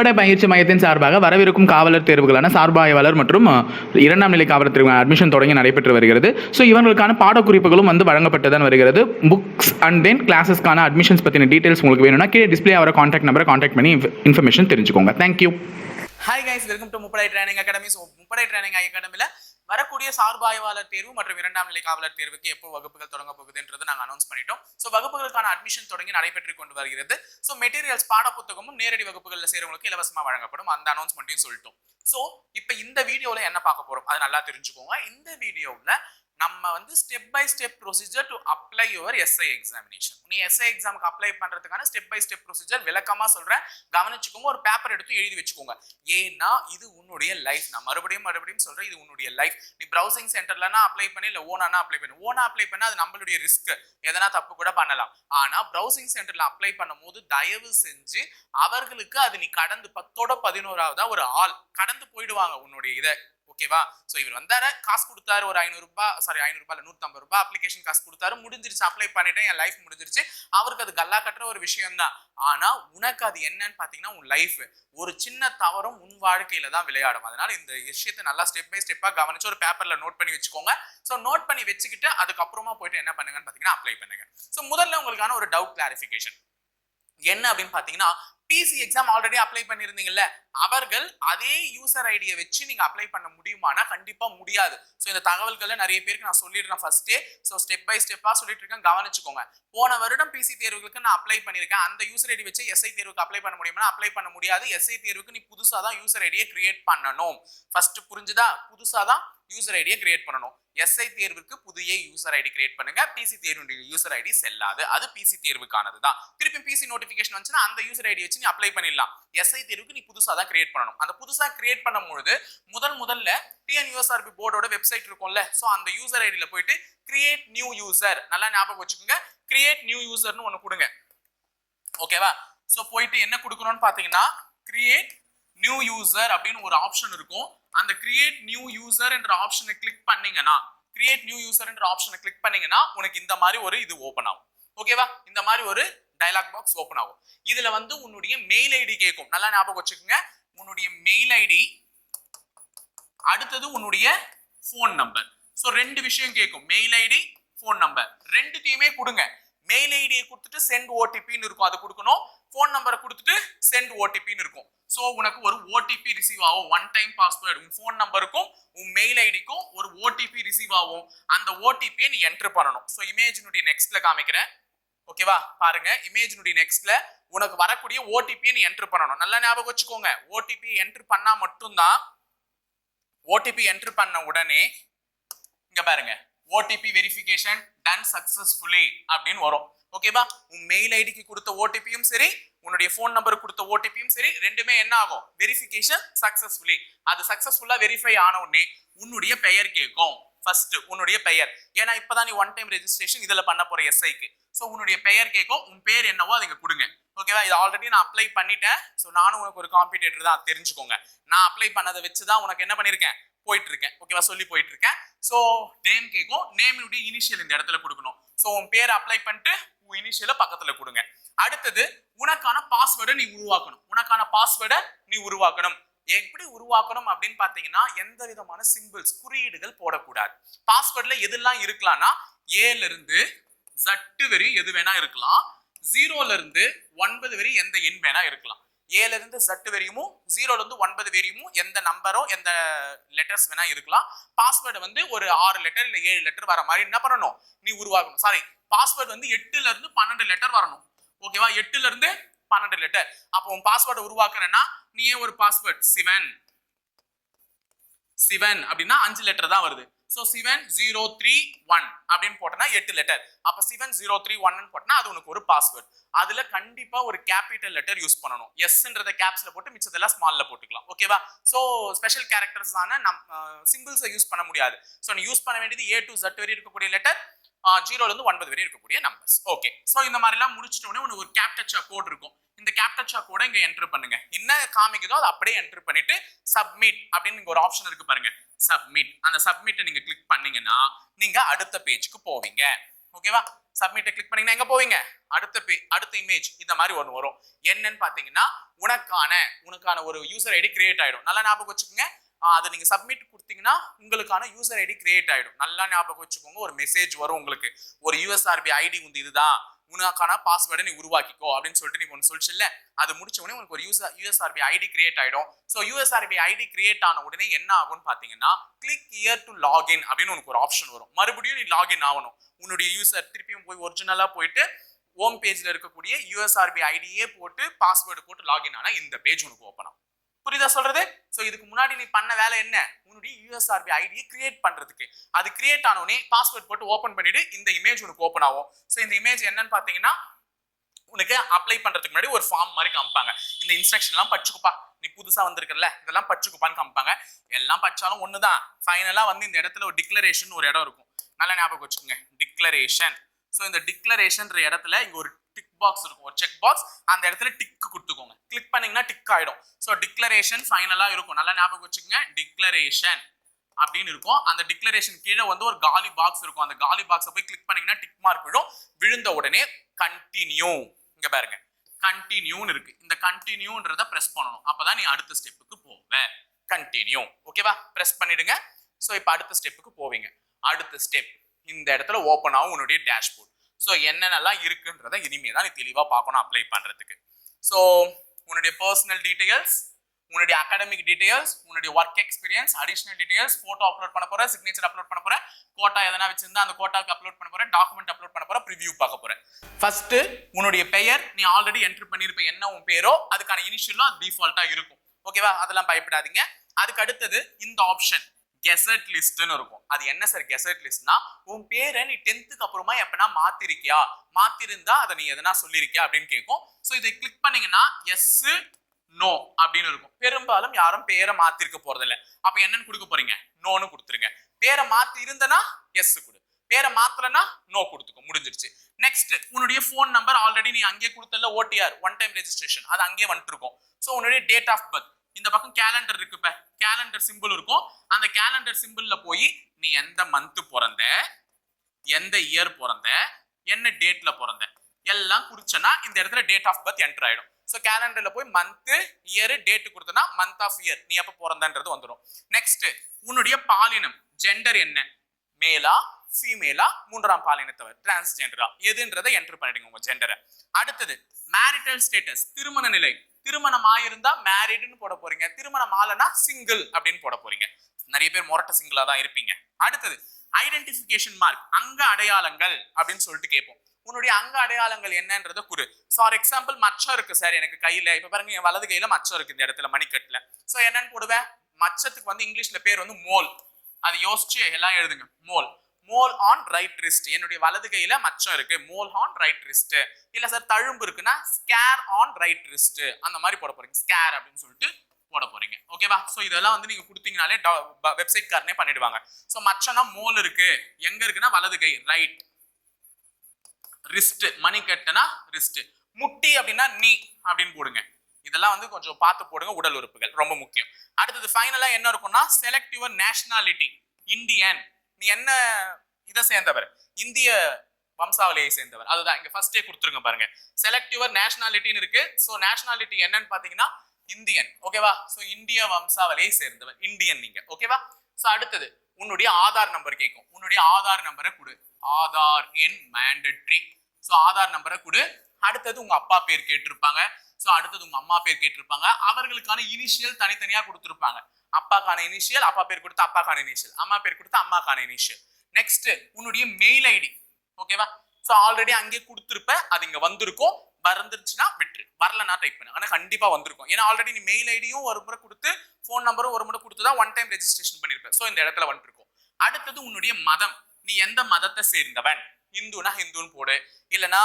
அப்படை பயிற்சி மையத்தின் சார்பாக வரவிருக்கும் காவலர் தேர்வுகளான சார்பாய்வாளர் மற்றும் இரண்டாம் நிலை காவலர் தேர்வு அட்மிஷன் தொடங்கி நடைபெற்று வருகிறது. ஸோ இவங்களுக்கான பாடக்குறிப்புகளும் வந்து வழங்கப்பட்டு தான் வருகிறது. புக்ஸ் அண்ட் தென் கிளாஸஸ்க்கான அட்மிஷன்ஸ் பற்றின டீட்டெயில்ஸ் உங்களுக்கு வேணும்னா கீழே டிஸ்பிளே அவரை காண்டாக்ட் நம்பரை காண்டாக்ட் பண்ணி இன்ஃபர்மேஷன் தெரிஞ்சுக்கோங்க. Thank you hi guys welcome to Muppadai training academy so Muppadai training அகாடமியில் வரக்கூடிய சார்பாய்வாளர் தேர்வு மற்றும் இரண்டாம் நிலை காவலர் தேர்வுக்கு எப்போ வகுப்புகள் தொடங்க போகுதுன்றது நாங்கள் அனௌன்ஸ் பண்ணிட்டோம். ஸோ வகுப்புகளுக்கான அட்மிஷன் தொடங்கி நடைபெற்று கொண்டு வருகிறது. ஸோ மெட்டீரியல்ஸ் பாட புத்தகமும் நேரடி வகுப்புகளில் சேரவங்களுக்கு இலவசமாக வழங்கப்படும். அந்த அனௌன்ஸ்மெண்ட்டையும் சொல்லிட்டோம். ஸோ இப்போ இந்த வீடியோவில் என்ன பார்க்க போகிறோம் அது நல்லா தெரிஞ்சுக்கோங்க. இந்த வீடியோவில் நம்ம வந்து step by step procedure to apply your SI examination நீ எஸ்ஐ எக்ஸாமுக்கு அப்ளை பண்ணுறதுக்கான ஸ்டெப் பை ஸ்டெப் ப்ரொசீஜர் விளக்கமாக சொல்கிறேன் கவனிச்சுக்கோங்க ஒரு பேப்பர் எடுத்து எழுதி வச்சுக்கோங்க. ஏன்னா இது உன்னுடைய லைஃப் நான் மறுபடியும் மறுபடியும் சொல்கிறேன் இது உன்னுடைய லைஃப் நீ ப்ரௌசிங் சென்டர்லனா அப்ளை பண்ணி இல்லை ஓனானா அப்ளை பண்ணி. ஓனா அப்ளை பண்ணால் அது நம்மளுடைய ரிஸ்க் எதனா தப்பு கூட பண்ணலாம். ஆனால் ப்ரௌசிங் சென்டரில் அப்ளை பண்ணும்போது தயவு செஞ்சு அவர்களுக்கு அது நீ கடந்து பத்தோட பதினோராவதா ஒரு ஆள். கடந்து போயிடுவாங்க உன்னுடைய இதை. ஓகேவா? சோ இவர் வந்தாரு காசு கொடுத்தாரு ஒரு ஐநூறுரூபா சாரி ஐநூறு நூற்றம்பது ரூபாய் அப்ளிகேஷன் காசு கொடுத்தாரு முடிஞ்சிருச்சு அப்ளை பண்ணிட்டேன் என் லைஃப் முடிஞ்சிருச்சு. அவருக்கு அது கல்லா கட்டுற ஒரு விஷயம் தான் ஆனா உனக்கு அது என்னன்னு பாத்தீங்கன்னா உன் லைஃப் ஒரு சின்ன தவறும் உன் வாழ்க்கையில தான் விளையாடும். அதனால இந்த விஷயத்தை நல்லா ஸ்டெப் பை ஸ்டெப்பாக கவனிச்சு ஒரு பேப்பர்ல நோட் பண்ணி வச்சுக்கோங்க. ஸோ நோட் பண்ணி வச்சுக்கிட்டு அதுக்கப்புறமா போயிட்டு என்ன பண்ணுங்கன்னு பாத்தீங்கன்னா அப்ளை பண்ணுங்க. ஸோ முதல்ல உங்களுக்கான ஒரு டவுட் கிளாரிஃபிகேஷன் என்ன அப்படின்னு பார்த்தீங்கன்னா பிசி எக்ஸாம் ஆல்ரெடி அப்ளை பண்ணியிருந்தீங்கல்ல அவர்கள் அதே யூசர் ஐடியை வச்சு நீங்க அப்ளை பண்ண முடியுமானா கண்டிப்பா முடியாது. ஸோ இந்த தகவல்களை நிறைய பேருக்கு நான் சொல்லிடுறேன் ஃபர்ஸ்டே ஸோ ஸ்டெப் பை ஸ்டெப்பா சொல்லிட்டு இருக்கேன் கவனிச்சுக்கோங்க. போன வருடம் பிசி தேர்வுகளுக்கு நான் அப்ளை பண்ணியிருக்கேன் அந்த யூசர் ஐடி வச்சு எஸ்ஐ தேர்வுக்கு அப்ளை பண்ண முடியுமா அப்ளை பண்ண முடியாது. எஸ்ஐ தேர்வுக்கு நீ புதுசாக தான் யூசர் ஐடியை கிரியேட் பண்ணணும். ஃபர்ஸ்ட் புரிஞ்சுதா? புதுசா தான் யூசர் ஐடியை கிரியேட் பண்ணணும். எஸ்ஐ தேர்வுக்கு புதிய யூசர் ஐடி கிரியேட் பண்ணுங்க. பிசி தேர்வுடைய யூசர் ஐடி செல்லாது. அது பிசி தேர்வுக்கானது தான் திருப்பி பிசி நோட்டிபிகேஷன் வந்துச்சுன்னா அந்த யூசர் ஐடி வச்சு நீ அப்ளை பண்ணிடலாம். எஸ்ஐ தேர்வுக்கு நீ புதுசா தான் கிரியேட் பண்ணணும். அந்த புதுசா கிரியேட் பண்ணும்பொழுது முதல் முதல்ல டிஎன்யூஎஸ்ஆர்பி போர்டோட வெப்சைட் இருக்கும்ல. ஸோ அந்த யூசர் ஐடியில் போயிட்டு கிரியேட் நியூ யூசர் நல்லா ஞாபகம் வச்சுக்கோங்க. கிரியேட் நியூ யூசர்னு ஒன்னு கொடுங்க. ஓகேவா ஸோ போயிட்டு என்ன கொடுக்கணும்னு பார்த்தீங்கன்னா கிரியேட் நியூ யூசர் அப்படின்னு ஒரு ஆப்ஷன் இருக்கும். அந்த கிரியேட் நியூ யூசர் என்ற ஆப்ஷனை கிளிக் பண்ணீங்கன்னா கிரியேட் நியூ யூசர் என்ற ஆப்ஷனை கிளிக் பண்ணீங்கன்னா உனக்கு இந்த மாதிரி ஒரு இது ஓப்பன் ஆகும். ஓகேவா இந்த மாதிரி ஒரு டைலாக் பாக்ஸ் ஓப்பன் ஆகும். இதுல வந்து உன்னுடைய மெயில் ஐடி கேட்கும் நல்லா ஞாபகம் வச்சுக்கோங்க. உன்னுடைய மெயில் ஐடி அடுத்தது உன்னுடைய ஃபோன் நம்பர் ஸோ ரெண்டு விஷயம் கேட்கும் மெயில் ஐடி ஃபோன் நம்பர் ரெண்டுத்தையுமே கொடுங்க. மெயில் ஐடியை கொடுத்துட்டு சென்ட் ஓடிபின்னு இருக்கும். அதை கொடுக்கணும். ஃபோன் நம்பரை கொடுத்துட்டு சென்ட் ஓடிபின்னு இருக்கும். ஸோ உனக்கு ஒரு ஓடிபி ரிசீவ் ஆகும். ஒன் டைம் பாஸ்வேர்டு உன் ஃபோன் நம்பருக்கும் உன் மெயில் ஐடிக்கும் ஒரு ஓடிபி ரிசீவ் ஆகும். அந்த ஓடிபியை நீ என்ட்ரு பண்ணணும். ஸோ இமேஜினுடைய நெக்ஸ்ட்ல காமிக்கிறேன். ஓகேவா? பாருங்க இமேஜினுடைய நெக்ஸ்ட்ல உனக்கு வரக்கூடிய ஓடிபியை நீ என்டர் பண்ணணும். நல்லா ஞாபகம் வச்சுக்கோங்க. ஓடிபி என்டர் பண்ணா மட்டும்தான் ஓடிபி என்டர் பண்ண உடனே இங்க பாருங்க. ஓடிபி வெரிஃபிகேஷன் டன் சக்சஸ்ஃபுல்லி அப்படின்னு வரும். ஓகேவா? உன் மெயில் ஐடிக்கு கொடுத்த ஓடிபியும் சரி உன்னுடைய ஃபோன் நம்பருக்கு கொடுத்த ஓடிபியும் சரி ரெண்டுமே என்ன ஆகும்? வெரிஃபிகேஷன் சக்சஸ்ஃபுல்லி அது சக்சஸ்ஃபுல்லா வெரிஃபை ஆன உடனே உன்னுடைய பெயர் கேட்கும். ஃபர்ஸ்ட் உன்னுடைய பெயர். ஏன்னா இப்பதான் நீ ஒன் டைம் ரெஜிஸ்ட்ரேஷன் இதுல பண்ண போற எஸ்ஐக்கு ஸோ உன்னுடைய பெயர் கேட்கும் உன் பேர் என்னவோ அதை கொடுங்க. ஓகேவா இது ஆல்ரெடி நான் அப்ளை பண்ணிட்டேன். ஸோ நானும் உனக்கு ஒரு காம்படிட்டர் தான். தெரிஞ்சுக்கோங்க. நான் அப்ளை பண்ணதை வச்சு தான் உனக்கு என்ன பண்ணியிருக்கேன் போயிட்டு இருக்கேன் ஓகேவா சொல்லி போயிட்டு இருக்கேன் ஸோ நேம் கேட்கும் நேமினுடைய இனிஷியல் இந்த இடத்துல கொடுக்கணும். ஸோ உன் பேர் அப்ளை பண்ணிட்டு உன் இனிஷியலை பக்கத்தில் கொடுங்க. அடுத்தது உனக்கான பாஸ்வேர்டை நீ உருவாக்கணும். உனக்கான பாஸ்வேர்டை நீ உருவாக்கணும். எப்படி உருவாக்கணும் அப்படின்னு பார்த்தீங்கன்னா எந்த விதமான சிம்பிள்ஸ் குறியீடுகள் போடக்கூடாது. பாஸ்வேர்ட்ல எதெல்லாம் இருக்கலாம்னா ஏல இருந்து ஜட்டு வரி எது வேணா இருக்கலாம். ஜீரோல இருந்து ஒன்பது வரி எந்த எண் வேணா இருக்கலாம். ஏல இருந்து சட்டு வரையும் ஜீரோல இருந்து ஒன்பது வரையும் எந்த நம்பரோ எந்த லெட்டர்ஸ் வேணா இருக்கலாம். பாஸ்வேர்டு வந்து ஒரு ஆறு லெட்டர் இல்லை ஏழு லெட்டர் வர மாதிரி என்ன பண்ணணும்? நீ உருவாக்கணும். சாரி பாஸ்வேர்டு வந்து எட்டுல இருந்து பன்னெண்டு லெட்டர் வரணும். ஓகேவா எட்டுல இருந்து பன்னெண்டு லெட்டர் அப்போ உன் பாஸ்வேர்டை உருவாக்குறேன்னா நீயே ஒரு பாஸ்வேர்ட் சிவன். சிவன் அப்படின்னா அஞ்சு லெட்டர் தான் வருது. So seven zero three one அப்படின்னு போட்டனா எட்டு லெட்டர் அப்போ சிவன் ஜீரோ த்ரீ ஒன்னு போட்டனா அது உனக்கு ஒரு பாஸ்வேர்ட் அதுல கண்டிப்பா ஒரு கேபிட்டல் லெட்டர் யூஸ் பண்ணணும். எஸ்ன்றத கேப்ஸ்ல போட்டு மிச்சதெல்லாம் ஸ்மால்ல போட்டுக்கலாம். ஓகேவா ஸோ ஸ்பெஷல் கேரக்டர்ஸ் ஆன நம் சிம்பிள்ஸை யூஸ் பண்ண முடியாது. ஸோ நீ யூஸ் பண்ண வேண்டியது ஏ டு ஜட் வரை இருக்கக்கூடிய லெட்டர் ஜீரோல இருந்து ஒன்பது வரை இருக்கக்கூடிய நம்பர்ஸ் ஓகே ஸோ இந்த மாதிரிலாம் முடிச்சிட்டோடனே உனக்கு ஒரு கேப்டச்சா கோட் இருக்கும். இந்த கேப்டச்சா கோட இங்க என்டர் பண்ணுங்க. என்ன காமிக்குதோ அதை அப்படியே என்டர் பண்ணிட்டு சப்மிட் அப்படின்னு ஒரு ஆப்ஷன் இருக்கு பாருங்க. சப்மிட் அந்த சப்மிட்டை நீங்க கிளிக் பண்ணீங்கன்னா நீங்க அடுத்த பேஜுக்கு போவீங்க. ஓகேவா சப்மிட்டை கிளிக் பண்ணீங்கன்னா எங்க போவீங்க? அடுத்த பே அடுத்த இமேஜ் இந்த மாதிரி ஒன்று வரும். என்னன்னு பாத்தீங்கன்னா உனக்கான உனக்கான ஒரு யூசர் ஐடி கிரியேட் ஆயிடும். நல்லா ஞாபகம் வச்சுக்கோங்க. அதை நீங்கள் சப்மிட் கொடுத்தீங்கன்னா உங்களுக்கான யூசர் ஐடி கிரியேட் ஆகிடும் நல்லா ஞாபகம் வச்சுக்கோங்க ஒரு மெசேஜ் வரும் உங்களுக்கு. ஒரு யூஎஸ்ஆர்பி ஐடி வந்து இதுதான். உனக்கான பாஸ்வேர்டை நீ உருவாக்கிக்கோ அப்படின்னு சொல்லிட்டு நீ ஒன்று சொல்லிச்சுல்ல அது முடிச்ச உடனே உனக்கு ஒரு யூஸ் யூஎஸ்ஆர்பி ஐடி கிரியேட் ஆகிடும் ஸோ யூஎஸ்ஆர்பி ஐடி கிரியேட் ஆன உடனே என்ன ஆகும்னு பார்த்தீங்கன்னா கிளிக் இயர் டு லாகின் அப்படின்னு உனக்கு ஒரு ஆப்ஷன் வரும். மறுபடியும் நீ லாகின் ஆகணும். உன்னுடைய யூசர் திருப்பியும் போய் ஒரிஜினலாக போயிட்டு ஹோம் பேஜில் இருக்கக்கூடிய யூஎஸ்ஆர்பி ஐடியே போட்டு பாஸ்வேர்டு போட்டு லாகின் ஆனால் இந்த பேஜ் உனக்கு ஓப்பன் ஆகும். புரியுதா சொல்றது? ஸோ இதுக்கு முன்னாடி நீ பண்ண வேலை என்ன? உன்னுடைய யூஎஸ்ஆர்பி ஐடியை கிரியேட் பண்றதுக்கு. அது கிரியேட் ஆனோடனே பாஸ்வேர்ட் போட்டு ஓப்பன் பண்ணிட்டு இந்த இமேஜ் உனக்கு ஓப்பன் ஆகும். ஸோ இந்த இமேஜ் என்னன்னு பார்த்தீங்கன்னா உனக்கு அப்ளை பண்றதுக்கு முன்னாடி ஒரு ஃபார்ம் மாதிரி காமிப்பாங்க. இந்த இன்ஸ்ட்ரக்ஷன் எல்லாம் படிச்சுக்குப்பா. நீ புதுசா வந்திருக்கல இதெல்லாம் படிச்சுக்குப்பான்னு காமிப்பாங்க. எல்லாம் படிச்சாலும் ஒண்ணுதான். ஃபைனலா வந்து இந்த இடத்துல ஒரு டிக்ளரேஷன் ஒரு இடம் இருக்கும். நல்லா ஞாபகம் வச்சுக்கோங்க. டிக்ளரேஷன் ஸோ இந்த டிக்ளரேஷன்ற இடத்துல இங்க ஒரு பாக்ஸ் இருக்கும். ஒரு செக் பாக்ஸ் அந்த இடத்துல டிக் கொடுத்துக்கோங்க. கிளிக் பண்ணீங்கன்னா டிக் ஆயிடும். ஸோ டிக்ளரேஷன் ஃபைனலாக இருக்கும். நல்லா ஞாபகம் வச்சுக்கோங்க. டிக்ளரேஷன் அப்படின்னு இருக்கும். அந்த டிக்ளரேஷன் கீழே வந்து ஒரு காலி பாக்ஸ் இருக்கும். அந்த காலி பாக்ஸை போய் கிளிக் பண்ணீங்கன்னா டிக் மார்க் விடும் விழுந்த உடனே கண்டினியூ இங்க பாருங்க. கண்டினியூன்னு இருக்கு. இந்த கண்டினியூன்றத ப்ரெஸ் பண்ணணும். அப்பதான் நீ அடுத்த ஸ்டெப்புக்கு போவ. கண்டினியூ ஓகேவா ப்ரெஸ் பண்ணிடுங்க. ஸோ இப்போ அடுத்த ஸ்டெப்புக்கு போவீங்க. அடுத்த ஸ்டெப் இந்த இடத்துல ஓப்பன் ஆகும். உன்னுடைய டேஷ்போர்ட் ஸோ என்னென்னலாம் இருக்குன்றத இனிமே தான் நீ தெளிவாக பார்க்கணும் அப்ளை பண்ணுறதுக்கு ஸோ உன்னுடைய பர்சனல் டீட்டெயில்ஸ் உன்னுடைய அகாடமிக் டீட்டெயில்ஸ் உன்னுடைய work experience additional details photo upload பண்ண போகிறேன் சிக்னேச்சர் அப்லோட் பண்ண போகிறேன் கோட்டா எதனா வச்சிருந்தா அந்த கோட்டாவுக்கு அப்லோட் பண்ண போகிறேன் டாக்குமெண்ட் அப்லோட் பண்ண போகிறேன் ப்ரிவியூ பார்க்க போகிறேன் ஃபஸ்ட்டு உன்னுடைய பெயர் நீ ஆல்ரெடி என்ட்ரு பண்ணியிருப்ப என்ன உன் பேரோ அதுக்கான இனிஷியலும் அது டிஃபால்ட்டாக இருக்கும். ஓகேவா அதெல்லாம் பயப்படாதீங்க. அதுக்கு அடுத்தது இந்த ஆப்ஷன் கெசட் லிஸ்ட்னு இருக்கும். அது என்ன சார் கெசட் லிஸ்ட்னா உன் பேரை நீ டென்த்துக்கு அப்புறமா எப்பனா மாத்திருக்கியா? மாத்திருந்தா அதை நீ எதனா சொல்லியிருக்கியா அப்படின்னு கேட்கும் ஸோ இதை கிளிக் பண்ணீங்கன்னா எஸ் நோ அப்படின்னு இருக்கும். பெரும்பாலும் யாரும் பேரை மாத்திருக்க போறதில்ல. அப்ப என்னன்னு கொடுக்க போறீங்க? நோன்னு கொடுத்துருங்க. பேரை மாத்தி இருந்தனா எஸ் கொடு. பேரை மாத்தலனா நோ கொடுத்துக்கும் முடிஞ்சிருச்சு. நெக்ஸ்ட் உன்னுடைய ஃபோன் நம்பர் ஆல்ரெடி நீ அங்கேயே கொடுத்தல ஓடிஆர் ஒன் டைம் ரெஜிஸ்ட்ரேஷன் அது அங்கேயே வந்துட்டு இருக்கும் ஸோ உன்னுடைய டேட் ஆஃப் பர்த் இந்த பக்கம் கேலண்டர் இருக்கு இப்ப கேலண்டர் சிம்பிள் இருக்கும். அந்த கேலண்டர் சிம்பிள்ல போய் நீ எந்த மந்த் பிறந்த? எந்த இயர் பிறந்த? என்ன டேட்ல பிறந்த? எல்லாம் குறிச்சனா இந்த இடத்துல டேட் ஆஃப் பர்த் என்டர் ஆயிடும். ஸோ கேலண்டர்ல போய் மந்த் இயர் டேட் கொடுத்தனா மந்த் ஆஃப் இயர் நீ எப்போ பிறந்தன்றது வந்துடும் நெக்ஸ்ட் உன்னுடைய பாலினம். ஜெண்டர் என்ன? மேலா ஃபீமேலா மூன்றாம் பாலினத்தவர். டிரான்ஸ்ஜெண்டரா எதுன்றதை என்டர் பண்ணிடுங்க உங்க ஜெண்டரை அடுத்தது மேரிட்டல் ஸ்டேட்டஸ் திருமண நிலை. திருமணம் ஆயிருந்தா மேரிடுன்னு போட போறீங்க. திருமணம் ஆலனா சிங்கிள் அப்படின்னு போட போறீங்க. நிறைய பேர் மொரட்ட சிங்கிளா தான் இருப்பீங்க. அடுத்தது ஐடென்டிஃபிகேஷன் மார்க் அங்க அடையாளங்கள் அப்படின்னு சொல்லிட்டு கேட்போம். உன்னுடைய அங்க அடையாளங்கள் என்னன்றத குறு. ஃபார் எக்ஸாம்பிள் மச்சம் இருக்கு சார் எனக்கு கையில. இப்ப பாருங்க என் வலது கையில மச்சம் இருக்கு இந்த இடத்துல மணிக்கட்டுல. சோ என்னன்னு போடுவேன் மச்சத்துக்கு வந்து இங்கிலீஷ்ல பேர் வந்து மோல் அது யோசிச்சு எல்லாம் எழுதுங்க. Mole mole on right wrist என்னுடைய வலது கையில மச்சம் இருக்கு. மோல் ஆன் ரைட் ரிஸ்ட் இல்ல சார் தழும்பு இருக்குன்னா ஸ்கேர் ஆன் ரைட் ரிஸ்ட் அந்த மாதிரி போட போறீங்க. ஸ்கேர் அப்படின்னு சொல்லிட்டு போட போறீங்க. ஓகேவா ஸோ இதெல்லாம் வந்து நீங்க கொடுத்தீங்கனாலே வெப்சைட் காரனே பண்ணிடுவாங்க. ஸோ மச்சம்னா மோல் இருக்கு. எங்க இருக்குன்னா வலது கை ரைட் ரிஸ்ட் மணிக்கட்டுனா ரிஸ்ட் முட்டி அப்படின்னா நீ அப்படின்னு போடுங்க. இதெல்லாம் வந்து கொஞ்சம் பார்த்து போடுங்க. உடல் உறுப்புகள் ரொம்ப முக்கியம். அடுத்தது ஃபைனலாக என்ன இருக்கும்னா செலக்ட் யுவர் நேஷனாலிட்டி இந்தியன் நீ என்ன இதை சேர்ந்தவர். இந்திய வம்சாவளியை சேர்ந்தவர். அதுதான் இங்க ஃபர்ஸ்டே கொடுத்துருங்க பாருங்க. செலக்ட் யுவர் நேஷனாலிட்டின்னு இருக்கு. ஸோ நேஷனாலிட்டி என்னன்னு பாத்தீங்கன்னா இந்தியன் ஓகேவா ஸோ இந்திய வம்சாவளியை சேர்ந்தவர். இந்தியன் நீங்க. ஓகேவா ஸோ அடுத்தது உன்னுடைய ஆதார் நம்பர் கேட்கும். உன்னுடைய ஆதார் நம்பரை கொடு. ஆதார் எண் மேண்டட்ரி ஸோ ஆதார் நம்பரை கொடு. அடுத்தது உங்க அப்பா பேர் கேட்டிருப்பாங்க. ஸோ அடுத்தது உங்க அம்மா பேர் கேட்டிருப்பாங்க. அவர்களுக்கான இனிஷியல் தனித்தனியா கொடுத்துருப்பாங்க. அப்பாக்கான இனிஷியல் அப்பா பேர் கொடுத்து அப்பாக்கான இனிஷியல் அம்மா பேர் கொடுத்து அம்மாக்கான இனிஷியல் நெக்ஸ்ட் உன்னுடைய மெயில் ஐடி ஓகேவா ஸோ ஆல்ரெடி அங்கேயே கொடுத்துருப்ப அது இங்கே வந்திருக்கும் வந்துருச்சுன்னா விட்டுரு. வரலன்னா டைப் பண்ணு. ஆனால் கண்டிப்பாக வந்திருக்கும். ஏன்னா ஆல்ரெடி நீ மெயில் ஐடியும் ஒரு முறை கொடுத்து ஃபோன் நம்பரும் ஒரு முறை கொடுத்து தான் ஒன் டைம் ரெஜிஸ்ட்ரேஷன் பண்ணியிருப்பேன் ஸோ இந்த இடத்துல வந்துருக்கும். அடுத்தது உன்னுடைய மதம். நீ எந்த மதத்தை சேர்ந்தவன்? ஹிந்துனா ஹிந்துன்னு போடு. இல்லைனா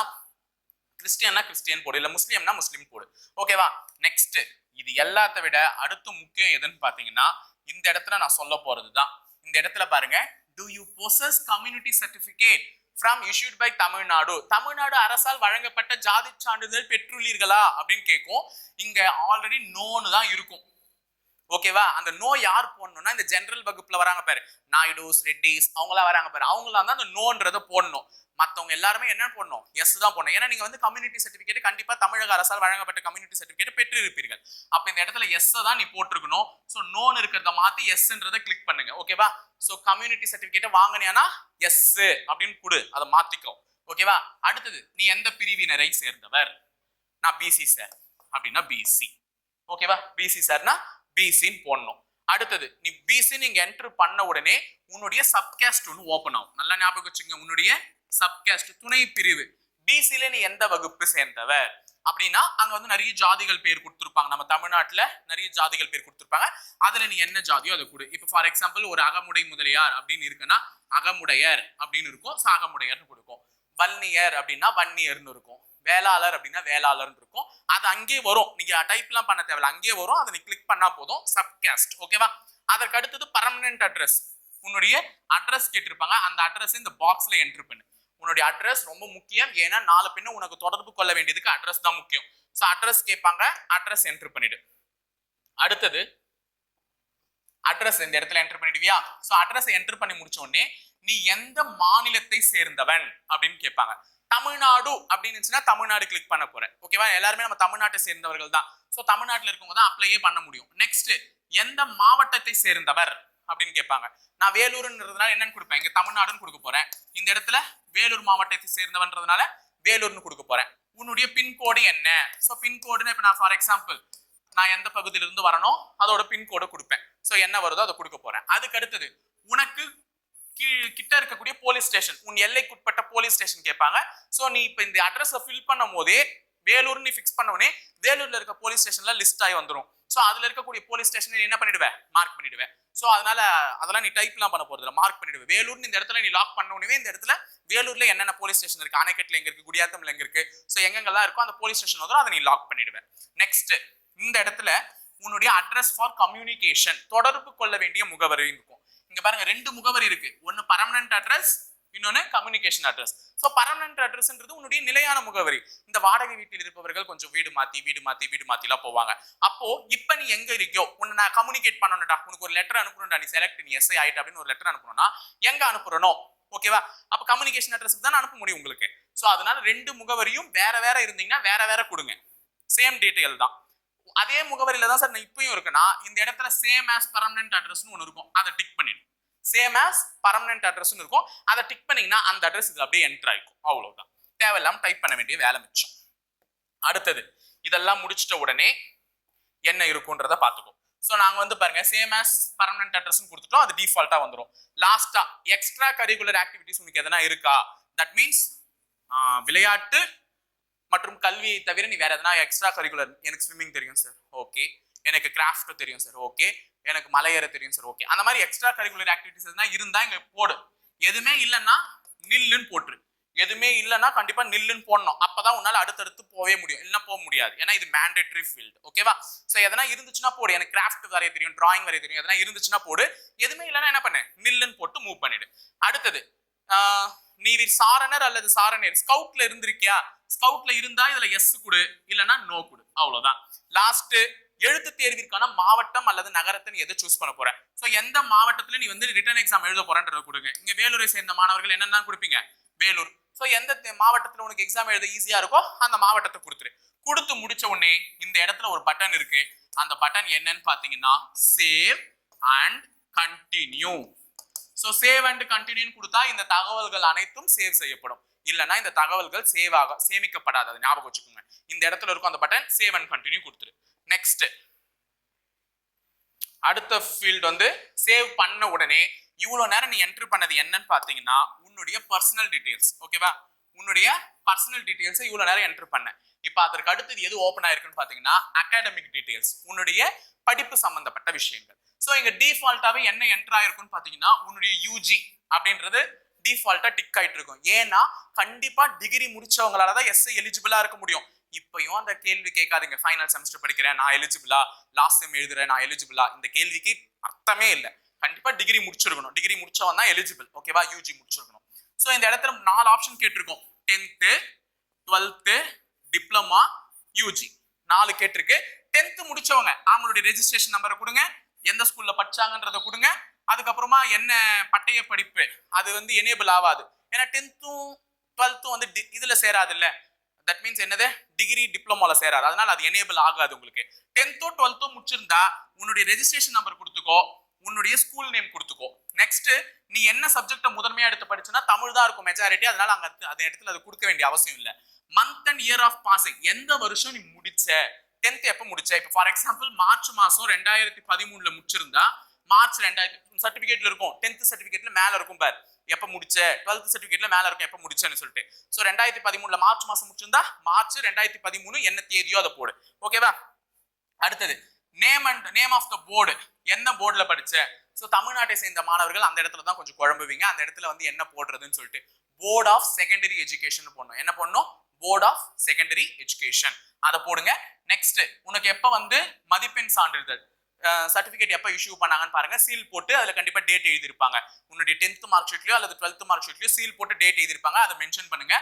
கிறிஸ்டியன்னா கிறிஸ்டியன் போடு. இல்லை முஸ்லீம்னா முஸ்லீம் போடு. ஓகேவா நெக்ஸ்ட் இது எல்லாத்த விட அடுத்து முக்கியம் எதுன்னு பார்த்தீங்கன்னா இந்த இடத்துல நான் சொல்ல போறது தான் இந்த இடத்துல பாருங்க. Do you possess community certificate from issued by Tamil Nadu Tamil Nadu அரசால் வழங்கப்பட்ட ஜாதி சான்றிதழ் பெற்றுள்ளீர்களா அப்படின்னு கேட்கும். இங்க ஆல்ரெடி நோன்னு தான் இருக்கும். ஓகேவா? அந்த நோ யார் போடணும்னா இந்த ஜென்ரல் வகுப்புல வராங்க பாரு. நாயுடுஸ் ரெட்டிஸ் அவங்களாம் வராங்க பாரு. அவங்களாம் தான் அந்த நோன்றதை போடணும். மத்தவங்க எல்லாருமே என்ன போடணும்? எஸ் தான் போடணும். ஏன்னா நீங்க வந்து கம்யூனிட்டி சர்டிபிகேட் கண்டிப்பா தமிழக அரசால் வழங்கப்பட்ட கம்யூனிட்டி சர்டிபிகேட் பெற்று இருப்பீர்கள் அப்ப இந்த இடத்துல எஸ் தான் நீ போட்டிருக்கணும். ஸோ நோன் இருக்கிறத மாத்தி எஸ்ன்றதை கிளிக் பண்ணுங்க. ஓகேவா? சோ கம்யூனிட்டி சர்டிபிகேட் வாங்கினியானா? எஸ் அப்படின்னு கொடு. அதை மாத்திக்கோ. ஓகேவா? அடுத்தது நீ எந்த பிரிவினரை சேர்ந்தவர்? நான் பிசி சார் அப்படின்னா பிசி ஓகேவா? பிசி சார்னா பிசின்னு போடணும். அடுத்தது நீ பிசி நீங்க என்டர் பண்ண உடனே உன்னுடைய சப்காஸ்ட் ஒன்று ஓப்பன் ஆகும். நல்லா ஞாபகம் வச்சுங்க உன்னுடைய சப்காஸ்ட் துணை பிரிவு. பிசில நீ எந்த வகுப்பு சேர்ந்தவர் அப்படின்னா அங்க வந்து நிறைய ஜாதிகள் பேர் கொடுத்துருப்பாங்க. நம்ம தமிழ்நாட்டுல நிறைய ஜாதிகள் பேர் கொடுத்துருப்பாங்க. அதுல நீ என்ன ஜாதியோ அதை கொடு. இப்போ ஃபார் எக்ஸாம்பிள் ஒரு அகமுடை முதலியார் அப்படின்னு இருக்குன்னா அகமுடையர் அப்படின்னு இருக்கும். சாகமுடையர்னு கொடுக்கும். வன்னியர் அப்படின்னா வன்னியர்னு இருக்கும். வேளாளர் அப்படின்னா வேளாளர்னு இருக்கும். அது அங்கே வரும். நீங்க டைப்லாம் பண்ண தேவையில்ல. அங்கேயே வரும். அதை கிளிக் பண்ணா போதும். சப்காஸ்ட் ஓகேவா அதற்கு அடுத்தது பர்மனன்ட் அட்ரஸ் உன்னுடைய அட்ரஸ் கேட்டிருப்பாங்க. அந்த அட்ரஸ் இந்த பாக்ஸ்ல என்ட்ரு பண்ணு. உன்னுடைய அட்ரஸ் ரொம்ப முக்கியம். ஏன்னா நாலு பின்ன உனக்கு தொடர்பு கொள்ள வேண்டியதுக்கு அட்ரஸ் தான் முக்கியம். ஸோ அட்ரஸ் கேட்பாங்க. அட்ரஸ் என்ட்ரு பண்ணிடு. அடுத்தது அட்ரஸ் இந்த இடத்துல என்டர் பண்ணிடுவியா? ஸோ அட்ரஸ் என்டர் பண்ணி முடிச்ச உடனே நீ எந்த மாநிலத்தை சேர்ந்தவன்? அப்படின்னு கேட்பாங்க. தமிழ்நாடு அப்படின்னு இருந்துச்சுன்னா தமிழ்நாடு கிளிக் பண்ண போறேன். ஓகேவா எல்லாருமே நம்ம தமிழ்நாட்டை சேர்ந்தவர்கள் தான். ஸோ தமிழ்நாட்டில் இருக்கவங்க தான் அப்ளையே பண்ண முடியும். நெக்ஸ்ட் எந்த மாவட்டத்தை சேர்ந்தவர் அப்படின்னு கேட்பாங்க. நான் வேலூர்ன்றதுனால என்னன்னு கொடுப்பேன். இங்க தமிழ்நாடுன்னு கொடுக்க போறேன். இந்த இடத்துல வேலூர் மாவட்டத்தை சேர்ந்தவன்றதுனால வேலூர்னு கொடுக்க போறேன். உன்னுடைய பின்கோடு என்ன? ஸோ பின்கோடுன்னு இப்போ நான் ஃபார் எக்ஸாம்பிள் நான் எந்த பகுதியிலிருந்து வரணும் அதோட பின்கோடை கொடுப்பேன். ஸோ என்ன வருதோ அதை கொடுக்க போறேன். அதுக்கு அடுத்தது உனக்கு கிட்ட இருக்கக்கூடிய போலீஸ் ஸ்டேஷன். உன் எல்லைக்குட்பட்ட போலீஸ் ஸ்டேஷன் கேட்பாங்க. ஸோ நீ இப்போ இந்த அட்ரஸை ஃபில் பண்ணும் போதே வேலூர் நீ ஃபிக்ஸ் பண்ண வேலூர்ல இருக்க போலீஸ் ஸ்டேஷன்ல லிஸ்ட் ஆகி வந்துடும் ஸோ அதுல இருக்கக்கூடிய போலீஸ் ஸ்டேஷன் நீ என்ன பண்ணிடுவேன் மார்க் பண்ணிடுவேன் ஸோ அதனால அதெல்லாம் நீ டைப்லாம் பண்ண போறது மார்க் பண்ணிடுவேன் வேலூர்னு இந்த இடத்துல நீ லாக் பண்ண உடனே இந்த இடத்துல வேலூர்ல என்னென்ன போலீஸ் ஸ்டேஷன் இருக்கு? அணைக்கட்டில் எங்க இருக்கு? குடியாத்தம்ல எங்க இருக்கு? ஸோ எங்கெங்கெல்லாம் இருக்கோ அந்த போலீஸ் ஸ்டேஷன் வரும் அதை நீ லாக் பண்ணிடுவேன் நெக்ஸ்ட் இந்த இடத்துல உன்னுடைய அட்ரஸ் ஃபார் கம்யூனிகேஷன் தொடர்பு கொள்ள வேண்டிய முகவரி இருக்கும். இங்க பாருங்க ரெண்டு முகவரி இருக்கு. ஒன்னு பர்மனன்ட் அட்ரஸ் இன்னொன்னு கம்யூனிகேஷன் அட்ரஸ் ஸோ பர்மனன்ட் அட்ரஸ்ன்றது உன்னுடைய நிலையான முகவரி. இந்த வாடகை வீட்டில் இருப்பவர்கள் கொஞ்சம் வீடு மாத்தி வீடு மாத்தி வீடு மாத்திலாம் போவாங்க. அப்போ இப்போ நீ எங்க இருக்கியோ உன்னை நான் கம்யூனிகேட் பண்ணணும்டா. உனக்கு ஒரு லெட்டர் அனுப்பணும்டா. நீ செலக்ட் நீ எஸ்ஐ ஆயிட்டு அப்படின்னு ஒரு லெட்டர் அனுப்பணும்னா எங்க அனுப்புறனோ? ஓகேவா அப்ப கம்யூனிகேஷன் அட்ரஸ்க்கு தான் அனுப்ப முடியும் உங்களுக்கு. ஸோ அதனால ரெண்டு முகவரியும் வேற வேற இருந்தீங்கன்னா வேற வேற கொடுங்க. சேம் டீட்டெயில் தான். அதே முகவரியில தான் சார் நான் இப்பயும் இருக்குன்னா இந்த இடத்துல சேம் ஆஸ் பர்மனன்ட் அட்ரஸ்னு ஒன்று இருக்கும். அதை டிக் பண்ணிடு. சேம் ஆஸ் பர்மனன்ட் அட்ரஸ்னு இருக்கும். அதை டிக் பண்ணீங்கன்னா அந்த அட்ரஸ் இதில் அப்படியே என்டர் ஆகிக்கும் அவ்வளோதான் தேவையில்லாமல் டைப் பண்ண வேண்டிய வேலை மிச்சம். அடுத்தது இதெல்லாம் முடிச்சிட்ட உடனே என்ன இருக்குன்றத பார்த்துக்கோ. ஸோ நாங்கள் வந்து பாருங்க சேம் ஆஸ் பர்மனன்ட் அட்ரஸ்னு கொடுத்துட்டோம். அது டிஃபால்ட்டாக வந்துடும் லாஸ்ட்டாக எக்ஸ்ட்ரா கரிக்குலர் ஆக்டிவிட்டிஸ் உனக்கு எதனா இருக்கா? தட் மீன்ஸ் விளையாட்டு மற்றும் கல்வியை தவிர நீ வேற எதனா எக்ஸ்ட்ரா கரிக்குலர் எனக்கு ஸ்விம்மிங் தெரியும் சார் ஓகே எனக்கு கிராஃப்ட் தெரியும் சார் ஓகே எனக்கு மலையேற தெரியும் சார் ஓகே அந்த மாதிரி எக்ஸ்ட்ரா கரிக்குலர் ஆக்டிவிட்டிஸ் எதுனா இருந்தா இங்க போடு. எதுவுமே இல்லைன்னா நில்லுன்னு போட்டுரு. எதுவுமே இல்லைன்னா கண்டிப்பா நில்லுன்னு போடணும். அப்பதான் உன்னால அடுத்தடுத்து போகவே முடியும். இல்லைன்னா போக முடியாது. ஏன்னா இது மேண்டேட்ரி ஃபீல்டு ஓகேவா ஸோ எதனா இருந்துச்சுன்னா போடு. எனக்கு கிராஃப்ட் வரைய தெரியும் டிராயிங் வரைய தெரியும். எதனா இருந்துச்சுன்னா போடு. எதுவுமே இல்லைன்னா என்ன பண்ணு? நில்லுன்னு போட்டு மூவ் பண்ணிடு. அடுத்தது நீ சாரணர் அல்லது சாரணர் ஸ்கவுட்ல இருந்திருக்கியா? ஸ்கவுட்ல இருந்தா இதுல எஸ் கொடு இல்லைன்னா நோ கொடு. அவ்வளவுதான். லாஸ்ட் எழுத்து தேர்விற்கான மாவட்டம் அல்லது நகரத்தை நீ எதை சூஸ் பண்ண போற? ஸோ எந்த மாவட்டத்துல நீ வந்து ரிட்டன் எக்ஸாம் எழுத போறன்றத கொடுங்க. இங்க வேலூரை சேர்ந்த மாணவர்கள் என்னென்ன கொடுப்பீங்க? வேலூர். ஸோ எந்த தே- மாவட்டத்துல உனக்கு எக்ஸாம் எழுத ஈஸியா இருக்கோ அந்த மாவட்டத்தை கொடுத்துரு. கொடுத்து முடிச்ச உடனே இந்த இடத்துல ஒரு பட்டன் இருக்கு. அந்த பட்டன் என்னன்னு பாத்தீங்கன்னா save and continue so save and கண்டினியூன்னு கொடுத்தா இந்த தகவல்கள் அனைத்தும் சேவ் செய்யப்படும். இல்லைன்னா இந்த தகவல்கள் சேவ் ஆக சேமிக்கப்படாது. அதை ஞாபகம் வச்சுக்கோங்க. இந்த இடத்துல இருக்கும் அந்த பட்டன் சேவ் அண்ட் கண்டினியூ கொடுத்துரு. நெக்ஸ்ட் அடுத்த ஃபீல்ட் வந்து சேவ் பண்ண உடனே இவ்வளோ நேரம் நீ என்ட்ரு பண்ணது என்னன்னு பார்த்தீங்கன்னா உன்னுடைய பர்சனல் டீட்டெயில்ஸ் ஓகேவா உன்னுடைய பர்சனல் டீட்டெயில்ஸை இவ்வளோ நேரம் என்ட்ரு பண்ண. இப்போ அதற்கு அடுத்தது எது ஓப்பன் ஆயிருக்குன்னு பார்த்தீங்கன்னா அகாடமிக் டீட்டெயில்ஸ் உன்னுடைய படிப்பு சம்பந்தப்பட்ட விஷயங்கள். ஸோ இங்கே டிஃபால்ட்டாகவே என்ன என்ட்ரு ஆயிருக்குன்னு பார்த்தீங்கன்னா உன்னுடைய யூஜி அப்படின்றது டிஃபால்ட்டா டிக் ஆயிட்டு இருக்கும். ஏன்னா கண்டிப்பா டிகிரி முடிச்சவங்களால தான் எஸ்ஐ எலிஜிபிளா இருக்க முடியும். இப்பயும் அந்த கேள்வி கேட்காதீங்க. ஃபைனல் செமஸ்டர் படிக்கிறேன் நான் எலிஜிபிளா லாஸ்ட் செம் எழுதுறேன் நான் எலிஜிபிளா இந்த கேள்விக்கு அர்த்தமே இல்லை. கண்டிப்பா டிகிரி முடிச்சிருக்கணும். டிகிரி முடிச்சவன் தான் எலிஜிபிள் ஓகேவா யூஜி முடிச்சிருக்கணும். ஸோ இந்த இடத்துல நாலு ஆப்ஷன் கேட்டிருக்கோம். டென்த்து டுவெல்த்து டிப்ளமா யூஜி நாலு கேட்டிருக்கு. டென்த்து முடிச்சவங்க அவங்களுடைய ரெஜிஸ்ட்ரேஷன் நம்பரை கொடுங்க. எந்த ஸ்கூல்ல படிச்சாங்கன்றத கொடுங்க. அதுக்கப்புறமா என்ன பட்டய படிப்பு? அது வந்து எனேபிள் ஆகாது. ஏன்னா டென்த்தும் டுவெல்த்தும் வந்து டி இதில் சேராது இல்லை தட் மீன்ஸ் என்னது டிகிரி டிப்ளமோல சேராது. அதனால் அது எனேபிள் ஆகாது உங்களுக்கு. டென்த்தோ டுவெல்த்தோ முடிச்சிருந்தா உன்னுடைய ரெஜிஸ்ட்ரேஷன் நம்பர் கொடுத்துக்கோ உன்னுடைய ஸ்கூல் நேம் கொடுத்துக்கோ. நெக்ஸ்ட் நீ என்ன சப்ஜெக்டை முதன்மையாக எடுத்து படிச்சுன்னா தமிழ் தான் இருக்கும் மெஜாரிட்டி அதனால அங்கே அது- அந்த இடத்துல அது கொடுக்க வேண்டிய அவசியம் இல்லை. Month and year of passing எந்த வருஷம் நீ முடிச்ச? டென்த் எப்போ முடிச்ச? இப்போ ஃபார் எக்ஸாம்பிள் மார்ச் மாதம் ரெண்டாயிரத்தி பதிமூணுல முடிச்சிருந்தா மார்ச் ரெண்டாயிரத்தி சர்டிஃபிகேட்ல இருக்கும். டென்த் சர்டிஃபிகேட்ல மேல இருக்கும் பார். எப்ப முடிச்ச? டுவெல்த் சர்டிஃபிகேட்ல மேல இருக்கும். எப்ப முடிச்சேன்னு சொல்லிட்டு. சோ ரெண்டாயிரத்தி பதிமூணுல மார்ச் மாசம் முடிச்சிருந்தா மார்ச் ரெண்டாயிரத்தி பதிமூணு என்ன தேதியோ அதை போடு. ஓகேவா அடுத்தது name and name of the board என்ன போர்டில் படிச்ச? ஸோ தமிழ்நாட்டை சேர்ந்த மாணவர்கள் அந்த இடத்துல தான் கொஞ்சம் குழம்புவீங்க. அந்த இடத்துல வந்து என்ன போடுறதுன்னு சொல்லிட்டு. போர்ட் ஆஃப் செகண்டரி எஜுகேஷன் போடணும். என்ன பண்ணணும் போர்ட் ஆஃப் செகண்டரி எஜுகேஷன் அதை போடுங்க. நெக்ஸ்ட் உனக்கு எப்போ வந்து மதிப்பெண் சான்றிதழ்? சர்டிஃபிகேட் எப்போ இஷ்யூ பண்ணாங்கன்னு பாருங்க. சீல் போட்டு அதில் கண்டிப்பாக டேட் எழுதியிருப்பாங்க. உன்னுடைய டென்த் மார்க் ஷீட்லயோ அல்லது டுவெல்த் மார்க் ஷீட்லயோ சீல் போட்டு டேட் எழுதியிருப்பாங்க. அதை மென்ஷன் பண்ணுங்க.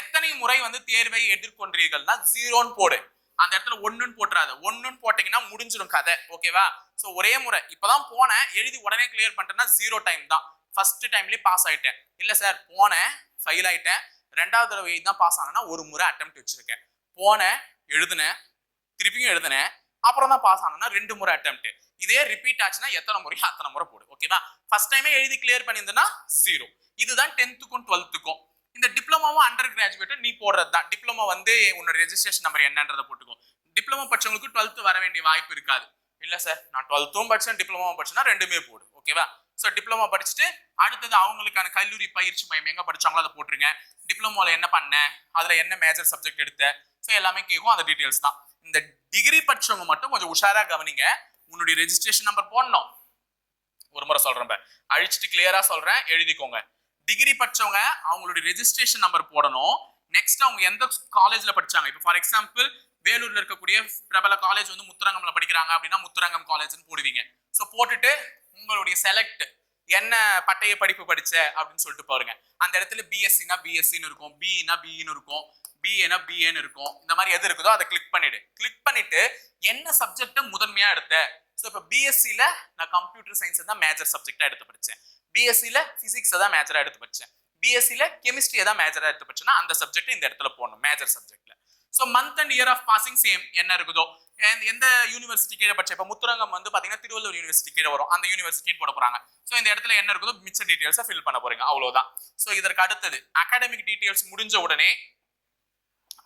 எத்தனை முறை வந்து தேர்வை எதிர்கொண்டீர்கள்னா ஜீரோன்னு போடு. அந்த இடத்துல ஒன்றுன்னு போட்டுறாது. ஒன்றுன்னு போட்டிங்கன்னா முடிஞ்சிடும் கதை. ஓகேவா ஸோ ஒரே முறை. இப்போதான் போனேன். எழுதி உடனே கிளியர் பண்ணிட்டேன்னா ஜீரோ டைம் தான். ஃபர்ஸ்ட் டைம்லேயே பாஸ் ஆயிட்டேன். இல்லை சார் போனேன். ஃபெயில் ஆயிட்டேன். ரெண்டாவது தடவை தான் பாஸ் ஆனேன்னா ஒரு முறை அட்டம் வச்சிருக்கேன். போனேன் எழுதுனேன். திருப்பியும் எழுதுனேன். அப்புறம் தான் பாஸ் ஆனேன்னா ரெண்டு முறை அட்டம் இதே ரிப்பீட் ஆச்சுன்னா எத்தனை முறையோ அத்தனை முறை போடு. ஓகேவா ஃபர்ஸ்ட் டைமே எழுதி கிளியர் பண்ணியிருந்தேன்னா ஜீரோ இதுதான் டென்த்துக்கும் டுவெல்த்துக்கும் இந்த டிப்ளமாவும் அண்டர் கிராஜுவேட்டும் நீ போடுறது தான். டிப்ளமோ வந்து உன்னோட ரெஜிஸ்ட்ரேஷன் நம்பர் என்னன்றதை போட்டுக்கோ. டிப்ளமோ படிச்சவங்களுக்கு டுவெல்த்து வர வேண்டிய வாய்ப்பு இருக்காது. இல்ல சார் நான் டுவெல்த்தும் படிச்சேன் டிப்ளமாவும் படிச்சேன்னா ரெண்டுமே போடு. ஓகேவா ஸோ டிப்ளமோ படிச்சுட்டு அடுத்தது அவங்களுக்கான கல்லூரி பயிற்சி மையம் எங்கே படிச்சாங்களோ அதை போட்டுருங்க. டிப்ளமோல என்ன பண்ண அதில் என்ன மேஜர் சப்ஜெக்ட் எடுத்த ஸோ எல்லாமே கேட்கும் அந்த டீட்டெயில்ஸ் தான். இந்த டிகிரி படிச்சவங்க மட்டும் கொஞ்சம் உஷாராக கவனிங்க. உன்னுடைய ரெஜிஸ்ட்ரேஷன் நம்பர் போடணும். ஒரு முறை சொல்கிறேன் அழிச்சிட்டு கிளியராக சொல்கிறேன் எழுதிக்கோங்க. டிகிரி படிச்சவங்க அவங்களுடைய ரெஜிஸ்ட்ரேஷன் நம்பர் போடணும். நெக்ஸ்ட் அவங்க எந்த காலேஜில் படிச்சாங்க? இப்போ ஃபார் எக்ஸாம்பிள் வேலூரில் இருக்கக்கூடிய பிரபல காலேஜ் வந்து முத்துரங்கம்ல படிக்கிறாங்க அப்படின்னா முத்துரங்கம் காலேஜ்னு போடுவீங்க. ஸோ போட்டுட்டு உங்களுடைய செலக்ட் என்ன பட்டய படிப்பு படிச்ச அப்படின்னு சொல்லிட்டு பாருங்க. அந்த இடத்துல பிஎஸ்சினா பிஎஸ்சின்னு இருக்கும். பிஇனா பிஇன்னு இருக்கும். பிஏனா பிஏன்னு இருக்கும். இந்த மாதிரி எது இருக்குதோ அதை கிளிக் பண்ணிடு. கிளிக் பண்ணிட்டு என்ன சப்ஜெக்ட் முதன்மையா எடுத்த? ஸோ இப்போ பிஎஸ்சியில் நான் கம்ப்யூட்டர் சயின்ஸ் தான் மேஜர் சப்ஜெக்டாக எடுத்து படித்தேன் பிஎஸ்சியில் ஃபிசிக்ஸை தான் மேஜராக எடுத்து படித்தேன் பிஎஸ்சியில் கெமிஸ்ட்ரியை தான் மேஜராக எடுத்து படிச்சேன்னா அந்த சப்ஜெக்ட் இந்த இடத்துல போடணும் மேஜர் சப்ஜெக்ட்ல so month and year of passing same என்ன இருக்குதோ? எந்த- எந்த யூனிவர்சிட்டி கீழே படிச்ச? இப்போ முத்துரங்கம் வந்து பார்த்தீங்கன்னா திருவள்ளூர் யூனிவர்சிட்டி கீழே வரும். அந்த யூனிவர்சிட்டின்னு போட போகிறாங்க ஸோ இந்த இடத்துல என்ன இருக்குதோ? மிச்ச டீட்டெயில்ஸை ஃபில் பண்ண போறீங்க. அவ்வளோதான் ஸோ இதற்கு அடுத்தது அகாடமிக் டீட்டெயில்ஸ் முடிஞ்ச உடனே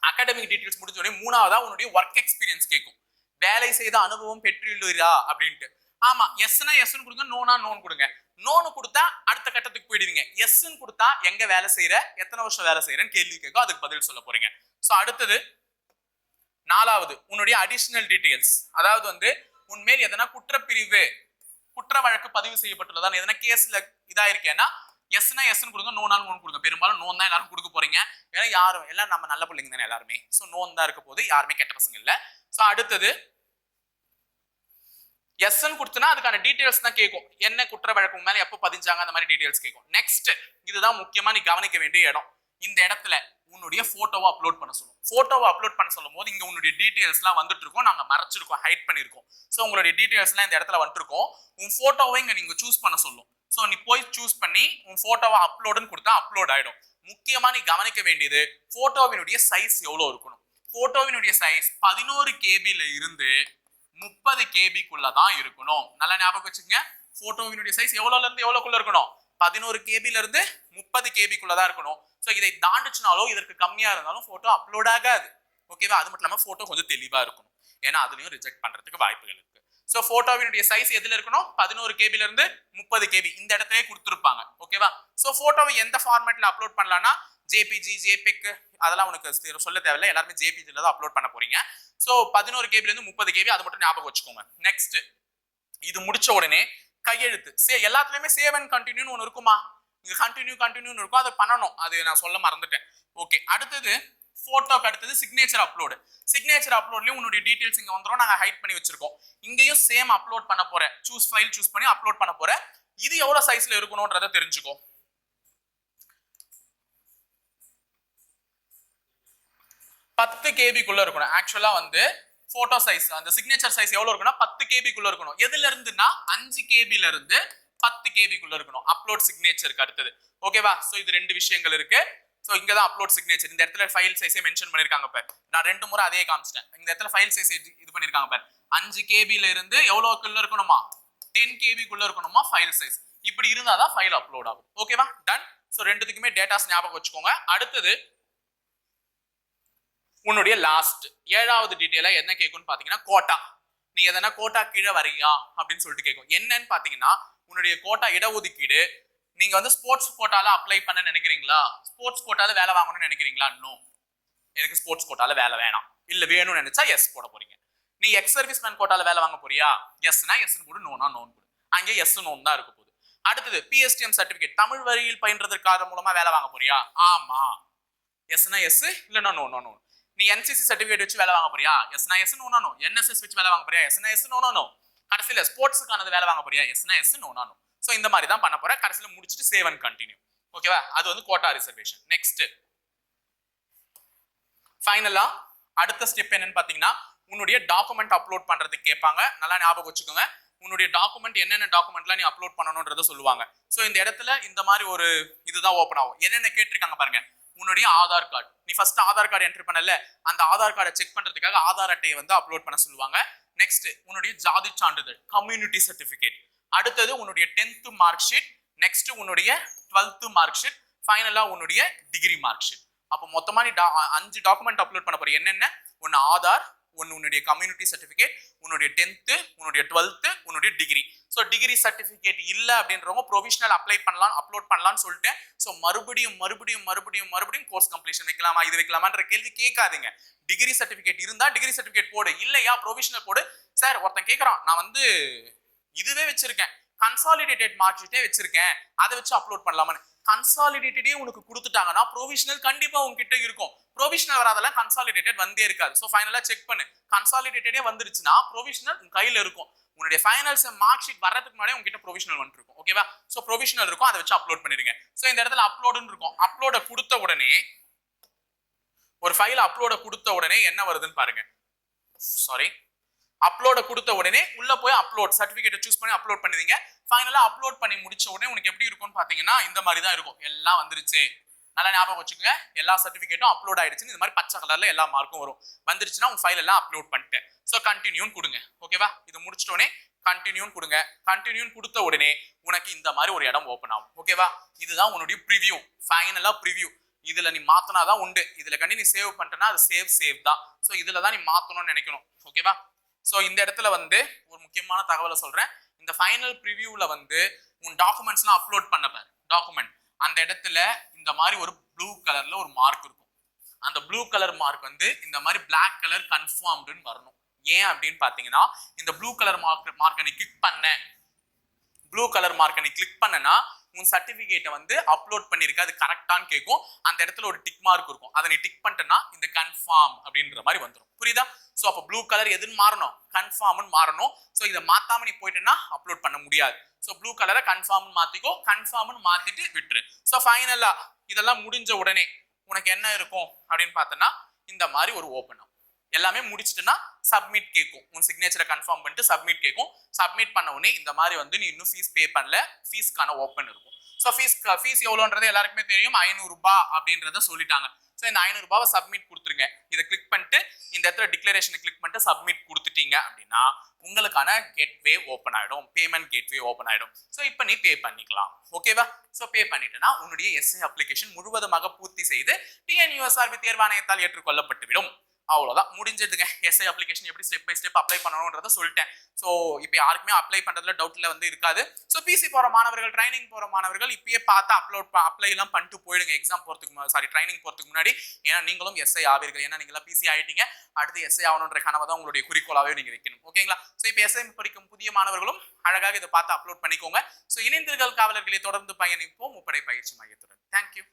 அகாடமிக் டீட்டெயில்ஸ் முடிஞ்ச உடனே மூணாவதா உன்னுடைய ஒர்க் எக்ஸ்பீரியன்ஸ் கேட்கும் வேலை செய்த அனுபவம் பெற்றுள்ளீரா அப்படின்ட்டு. ஆமா எஸ்னா எஸ்ன்னு கொடுங்க நோனா நோன் கொடுங்க. நோனு கொடுத்தா அடுத்த கட்டத்துக்கு போயிடுவீங்க. எஸ்ன்னு கொடுத்தா எங்க வேலை செய்யற எத்தனை வருஷம் வேலை செய்யறேன்னு கேள்வி கேட்கும். அதுக்கு பதில் சொல்ல போறீங்க. சோ அடுத்தது நாலாவது உன்னுடைய அடிஷனல் டீட்டெயில்ஸ் அதாவது வந்து உன்மேல் எதனா குற்றப்பிரிவு குற்ற வழக்கு பதிவு செய்யப்பட்டுள்ளதா எதனா கேஸ்ல இதா இருக்கேன்னா எஸ்னா எஸ்னு கொடுங்க நோனாலும் நோன் கொடுங்க. பெரும்பாலும் நோன் தான் எல்லாரும் கொடுக்க போறீங்க. ஏன்னா யாரும் எல்லாம் நம்ம நல்ல பிள்ளைங்க தானே எல்லாருமே. ஸோ நோன் தான் இருக்க போது யாருமே கெட்ட பசங்க இல்லை. ஸோ அடுத்தது எஸ்ன்னு கொடுத்தனா அதுக்கான டீடைல்ஸ் தான் கேட்கும் என்ன குற்ற வழக்கு மேலே எப்போ பதிஞ்சாங்க அந்த மாதிரி டீடைல்ஸ் கேட்கும் நெக்ஸ்ட் இதுதான் முக்கியமா நீ கவனிக்க வேண்டிய இடம். இந்த இடத்துல உன்னுடைய போட்டோவை அப்லோட் பண்ண சொல்லும். போட்டோவை அப்லோட் பண்ண சொல்லும் போது இங்கே உன்னுடைய டீட்டெயில்ஸ்லாம் வந்துட்டு இருக்கோம் நாங்கள் மறைச்சிருக்கோம் ஹைட் பண்ணியிருக்கோம். ஸோ உங்களுடைய டீட்டெயில்ஸ்லாம் இந்த இடத்துல வந்துட்டுருக்கோம் உன் ஃபோட்டோவை இங்கே நீங்கள் சூஸ் பண்ண சொல்லும். ஸோ நீ போய் சூஸ் பண்ணி உன் ஃபோட்டோவை அப்லோடுன்னு கொடுத்தா அப்லோட் ஆகிடும் முக்கியமாக நீ கவனிக்க வேண்டியது ஃபோட்டோவினுடைய சைஸ் எவ்வளோ இருக்கணும்? ஃபோட்டோவினுடைய சைஸ் பதினோரு கேபியில் இருந்து முப்பது கேபிக்குள்ள தான் இருக்கணும். நல்லா ஞாபகம் வச்சுக்கோங்க. போட்டோவினுடைய சைஸ் எவ்வளோல இருந்து எவ்வளோக்குள்ள இருக்கணும்? பதினோரு கேபில இருந்து முப்பது கேபிக்குள்ள தான் இருக்கணும். ஸோ இதை தாண்டுச்சுனாலோ இதற்கு கம்மியாக இருந்தாலும் ஃபோட்டோ அப்லோட் ஆகாது. ஓகேவா அது மட்டும் இல்லாமல் ஃபோட்டோ கொஞ்சம் தெளிவாக இருக்கணும். ஏன்னா அதுலேயும் ரிஜெக்ட் பண்ணுறதுக்கு வாய்ப்புகள் இருக்குது ஸோ ஃபோட்டோவினுடைய சைஸ் எதில் இருக்கணும்? பதினோரு கேபிலிருந்து முப்பது கேபி இந்த இடத்துலயே கொடுத்துருப்பாங்க. ஓகேவா ஸோ ஃபோட்டோவை எந்த ஃபார்மேட்டில் அப்லோட் பண்ணலாம்னா ஜேபிஜி ஜேபிக் அதெல்லாம் உனக்கு சொல்ல தேவையில்ல. எல்லாருமே ஜேபிஜியில் தான் அப்லோட் பண்ண போறீங்க. ஸோ பதினோரு கேபிலேருந்து முப்பது கேபி அது மட்டும் ஞாபகம் வச்சுக்கோங்க. நெக்ஸ்ட் இது முடிச்ச உடனே கையெழுத்து. சே எல்லாத்துலேயுமே சேவ் அண்ட் கண்டினியூன்னு ஒன்று இருக்குமா? இங்கே கண்டினியூ கண்டினியூன்னு இருக்கும். அதை பண்ணணும். அது நான் சொல்ல மறந்துட்டேன். ஓகே அடுத்தது ஃபோட்டோக்கு அடுத்தது சிக்னேச்சர் அப்லோடு சிக்னேச்சர் அப்லோட்லேயும் உன்னுடைய டீட்டெயில்ஸ் இங்கே வந்துடும் நாங்கள் ஹைட் பண்ணி வச்சிருக்கோம். இங்கேயும் சேம் அப்லோட் பண்ண போகிறேன் சூஸ் ஃபைல் சூஸ் பண்ணி அப்லோட் பண்ண போகிறேன் இது எவ்வளோ சைஸில் இருக்கணுன்றதை தெரிஞ்சுக்கோ. பத்து கேபிக்குள்ள இருக்கணும். ஆக்சுவலாக வந்து ஃபோட்டோ சைஸ் அந்த சிக்னேச்சர் சைஸ் எவ்வளோ இருக்குன்னா பத்து கேபிக்குள்ள இருக்கணும். எதுல இருந்துன்னா அஞ்சு கேபில இருந்து பத்து கேபிக்குள்ள இருக்கணும். அப்லோட் சிக்னேச்சருக்கு அடுத்தது. ஓகேவா ஸோ இது ரெண்டு விஷயங்கள் இருக்கு. ஸோ இங்கே தான் அப்லோட் சிக்னேச்சர் இந்த இடத்துல ஃபைல் சைஸே மென்ஷன் பண்ணிருக்காங்க இப்போ நான் ரெண்டு முறை அதே காமிச்சிட்டேன். இந்த இடத்துல ஃபைல் சைஸ் இது பண்ணியிருக்காங்க பார். அஞ்சு கேபில இருந்து எவ்வளோக்குள்ள இருக்கணுமா? டென் கேபிக்குள்ள இருக்கணுமா? ஃபைல் சைஸ் இப்படி இருந்தா தான் ஃபைல் அப்லோட் ஆகும். ஓகேவா டன் ஸோ ரெண்டுத்துக்குமே டேட்டாஸ் ஞாபகம் வச்சுக்கோங்க. அடுத்தது உன்னுடைய லாஸ்ட் ஏழாவது டீட்டெயிலா என்ன கேட்கும்னு பாத்தீங்கன்னா கோட்டா நீ எதனா கோட்டா கீழே வரியா அப்படின்னு சொல்லிட்டு கேட்கும் என்னன்னு பாத்தீங்கன்னா உன்னுடைய கோட்டா இடஒதுக்கீடு நீங்க வந்து ஸ்போர்ட்ஸ் கோட்டால அப்ளை பண்ண நினைக்கிறீங்களா? ஸ்போர்ட்ஸ் கோட்டால வேலை வாங்கணும்னு நினைக்கிறீங்களா? நோ எனக்கு ஸ்போர்ட்ஸ் கோட்டால வேலை வேணாம். இல்ல வேணும்னு நினைச்சா எஸ் போட போறீங்க. நீ எக்ஸ் சர்வீஸ் மேன் கோட்டால வேலை வாங்க போறியா? எஸ்னா எஸ் போடு நோனா நோன் போடு. அங்கே எஸ் நோன் தான் இருக்க போகுது. அடுத்தது பிஎஸ்டிஎம் சர்டிபிகேட் தமிழ் வரியில் பயின்றதற்காக மூலமா வேலை வாங்க போறியா? ஆமா. எஸ்னா எஸ் இல்லைனா நோ நோ நோ நீ என்சிசி சர்டிபிகேட் வச்சு வேலை வாங்க போறியா? எஸ்னா எஸ் நோனா நோ என்எஸ்எஸ் வச்சு வேலை வாங்க போறியா? எஸ்னா எஸ் நோனா நோ கடைசியில் ஸ்போர்ட்ஸுக்கானது வேலை வாங்க போறியா? எஸ்னா எஸ் நோனா நோ ஸோ இந்த மாதிரி தான் பண்ண போறேன். கடைசியில் முடிச்சுட்டு சேவ் அண்ட் கண்டினியூ ஓகேவா அது வந்து கோட்டா ரிசர்வேஷன் நெக்ஸ்ட் ஃபைனலா அடுத்த ஸ்டெப் என்னன்னு பாத்தீங்கன்னா உன்னுடைய டாக்குமெண்ட் அப்லோட் பண்றதுக்கு கேட்பாங்க. நல்லா ஞாபகம் வச்சுக்கோங்க. உன்னுடைய டாக்குமெண்ட் என்னென்ன டாக்குமெண்ட்லாம் நீ அப்லோட் பண்ணணுன்றத சொல்லுவாங்க. ஸோ இந்த இடத்துல இந்த மாதிரி ஒரு இதுதான் ஓப்பன் ஆகும். என்னென்ன கேட்டிருக்காங்க பாருங்க. உன்னுடைய ஆதார் கார்டு நீ ஃபர்ஸ்ட் ஆதார் கார்டு என்ட்ரி பண்ணல. அந்த ஆதார் கார்டை செக் பண்றதுக்காக ஆதார் அட்டையை வந்து அப்லோட் பண்ண சொல்லுவாங்க. நெக்ஸ்ட் உன்னுடைய ஜாதி சான்றிதழ் கம்யூனிட்டி சர்டிபிகேட் அடுத்தது உன்னுடைய டென்த்து மார்க் ஷீட் நெக்ஸ்ட் உன்னுடைய டுவெல்த்து மார்க் ஷீட் ஃபைனலாக உன்னுடைய டிகிரி மார்க் ஷீட் அப்போ மொத்தமாக நீ டா- அஞ்சு டாக்குமெண்ட் அப்லோட் பண்ண போகிற என்னென்ன? ஒன்று ஆதார் ஒன்று உன்னுடைய கம்யூனிட்டி சர்டிஃபிகேட் உன்னுடைய டென்த்து உன்னுடைய டுவெல்த்து உன்னுடைய டிகிரி ஸோ டிகிரி சர்டிஃபிகேட் இல்லை அப்படின்றவங்க ப்ரொவிஷனல் அப்ளை பண்ணலாம் அப்லோட் பண்ணலாம்னு சொல்லிட்டேன். ஸோ மறுபடியும் மறுபடியும் மறுபடியும் மறுபடியும் கோர்ஸ் கம்ப்ளீஷன் வைக்கலாமா இது வைக்கலாமான்ற கேள்வி கேட்காதீங்க. டிகிரி சர்டிஃபிகேட் இருந்தால் டிகிரி சர்டிஃபிகேட் போடு. இல்லையா ப்ரொவிஷனல் போடு. சார் ஒருத்தன் கேட்குறான் நான் வந்து இதுவே வச்சிருக்கேன். கன்சாலிடேட்டட் மார்க்ஷீட்டே வச்சிருக்கேன். அதை வச்சு அப்லோட் பண்ணலாமான்னு. கன்சாலிடேட்டடே உனக்கு கொடுத்துட்டாங்கன்னா ப்ரொவிஷனல் கண்டிப்பா உங்ககிட்ட இருக்கும். ப்ரொவிஷனல் வராதெல்லாம் கன்சாலிடேட்டட் வந்தே இருக்காது. ஸோ ஃபைனலா செக் பண்ணு. கன்சாலிடேட்டடே வந்துருச்சுன்னா ப்ரொவிஷனல் உன் கையில இருக்கும். உன்னுடைய ஃபைனல்ஸ் மார்க் ஷீட் வர்றதுக்கு முன்னாடி உங்ககிட்ட ப்ரொவிஷனல் வந்துருக்கும். ஓகேவா ஸோ ப்ரொவிஷனல் இருக்கும். அதை வச்சு அப்லோட் பண்ணிருங்க ஸோ இந்த இடத்துல அப்லோடுன்னு இருக்கும். அப்லோட கொடுத்த உடனே ஒரு ஃபைல் அப்லோட கொடுத்த உடனே என்ன வருதுன்னு பாருங்க. சாரி அப்லோட கொடுத்த உடனே உள்ள போய் அப்லோட் சர்டிபிகேட்டை சூஸ் பண்ணி அப்லோட் பண்ணுவீங்க. ஃபைனலா அப்லோட் பண்ணி முடிச்ச உடனே உனக்கு எப்படி இருக்கும்னு பாத்தீங்கன்னா இந்த மாதிரி தான் இருக்கும். எல்லாம் வந்துருச்சு. நல்லா ஞாபகம் வச்சுக்கோங்க. எல்லா சர்டிபிகேட்டும் அப்லோட் ஆயிடுச்சுன்னு இந்த மாதிரி பச்சை கலர்ல எல்லா மார்க்கும் வரும். வந்துருச்சுன்னா உங்க ஃபைல் எல்லாம் அப்லோட் பண்ணிட்டேன். ஸோ கண்டினியூன்னு கொடுங்க. ஓகேவா இது முடிச்சிட்டோடனே கண்டினியூன்னு கொடுங்க. கண்டினியூன்னு கொடுத்த உடனே உனக்கு இந்த மாதிரி ஒரு இடம் ஓப்பன் ஆகும். ஓகேவா இதுதான் உன்னுடைய ப்ரிவியூ ஃபைனலா ப்ரிவியூ இதுல நீ மாத்தினாதான் உண்டு. இதுல கண்டி நீ சேவ் பண்ணிட்டனா அது சேவ் சேவ் தான். ஸோ இதுல தான் நீ மாத்தணும்னு நினைக்கணும். ஓகேவா ஸோ இந்த இடத்துல வந்து ஒரு முக்கியமான தகவலை சொல்கிறேன் இந்த ஃபைனல் ப்ரிவியூவில் வந்து உன் டாக்குமெண்ட்ஸ்லாம் அப்லோட் பண்ண பாரு. டாக்குமெண்ட் அந்த இடத்துல இந்த மாதிரி ஒரு ப்ளூ கலரில் ஒரு மார்க் இருக்கும். அந்த ப்ளூ கலர் மார்க் வந்து இந்த மாதிரி பிளாக் கலர் கன்ஃபார்ம்டுன்னு வரணும். ஏன் அப்படின்னு பார்த்தீங்கன்னா இந்த ப்ளூ கலர் மார்க் மார்க்கை நீ கிளிக் பண்ண. ப்ளூ கலர் மார்க்கை நீ கிளிக் பண்ணனா உன் சர்டிஃபிகேட்டை வந்து அப்லோட் பண்ணியிருக்க அது கரெக்டான்னு கேட்கும் அந்த இடத்துல ஒரு டிக் மார்க் இருக்கும். அதை நீ டிக் பண்ணிட்டேன்னா இந்த கன்ஃபார்ம் அப்படின்ற மாதிரி வந்துடும் புரியுதா? ஸோ அப்போ ப்ளூ கலர் எதுன்னு மாறணும்? கன்ஃபார்ம்னு மாறணும். ஸோ இதை மாத்தாம நீ போயிட்டேன்னா அப்லோட் பண்ண முடியாது. ஸோ ப்ளூ கலரை கன்ஃபார்ம்னு மாத்திக்கோ கன்ஃபார்ம்னு மாத்திட்டு விட்டுரு. ஸோ ஃபைனலா இதெல்லாம் முடிஞ்ச உடனே உனக்கு என்ன இருக்கும் அப்படின்னு பார்த்தோன்னா இந்த மாதிரி ஒரு ஓப்பன் ஆகும் எல்லாமே முடிச்சிட்டுன்னா சப்மிட் கேட்கும் உன் சிக்னேச்சரை கன்ஃபார்ம் பண்ணிட்டு சப்மிட் கேட்கும் சப்மிட் பண்ண உடனே இந்த மாதிரி வந்து நீ இன்னும் ஃபீஸ் பே பண்ணல. ஃபீஸ்க்கான ஓப்பன் இருக்கும். ஸோ ஃபீஸ் ஃபீஸ் எவ்வளோன்றது எல்லாருக்குமே தெரியும். ஐநூறுரூபா அப்படின்றத சொல்லிட்டாங்க. ஸோ இந்த ஐநூறுரூபாவை சப்மிட் கொடுத்துருங்க. இதை கிளிக் பண்ணிட்டு இந்த இடத்துல டிக்ளரேஷனை கிளிக் பண்ணிட்டு சப்மிட் கொடுத்துட்டீங்க அப்படின்னா உங்களுக்கான கேட்வே ஓப்பன் ஆகிடும் பேமெண்ட் கேட்வே ஓப்பன் ஆகிடும் ஸோ இப்போ நீ பே பண்ணிக்கலாம். ஓகேவா ஸோ பே பண்ணிட்டேன்னா உன்னுடைய எஸ்ஐ அப்ளிகேஷன் முழுவதுமாக பூர்த்தி செய்து டிஎன்யூஎஸ்ஆர்பி தேர்வாணையத்தால் ஏற்றுக்கொள்ளப்பட்டுவிடும். அவ்வளோதான் முடிஞ்சதுங்க. எஸ்ஐ அப்ளிகேஷன் எப்படி ஸ்டெப் பை ஸ்டெப் அப்ளை பண்ணணுன்றத சொல்லிட்டேன். ஸோ இப்போ யாருக்குமே அப்ளை பண்ணுறதுல டவுட்ல வந்து இருக்காது. ஸோ பிசி போகிற மாணவர்கள் ட்ரைனிங் போகிற மாணவர்கள் இப்பயே பார்த்து அப்லோட் அப்ளை எல்லாம் பண்ணிட்டு போயிடுங்க. எக்ஸாம் போகிறதுக்கு சாரி ட்ரைனிங் போகிறதுக்கு முன்னாடி. ஏன்னா நீங்களும் எஸ்ஐ ஆவீர்கள். ஏன்னா நீங்களாம் பிசி ஆகிட்டீங்க அடுத்து எஸ்ஐ ஆகணுன்ற கனவை தான் உங்களுடைய குறிக்கோளாகவே நீங்கள் வைக்கணும். ஓகேங்களா? ஸோ இப்போ எஸ்ஐ படிக்கும் புதிய மாணவர்களும் அழகாக இதை பார்த்து அப்லோட் பண்ணிக்கோங்க. ஸோ இணைந்திருக்கல் காவலர்களை. தொடர்ந்து பயணிப்போம். முப்படை பயிற்சி மையத்துடன். தேங்க்யூ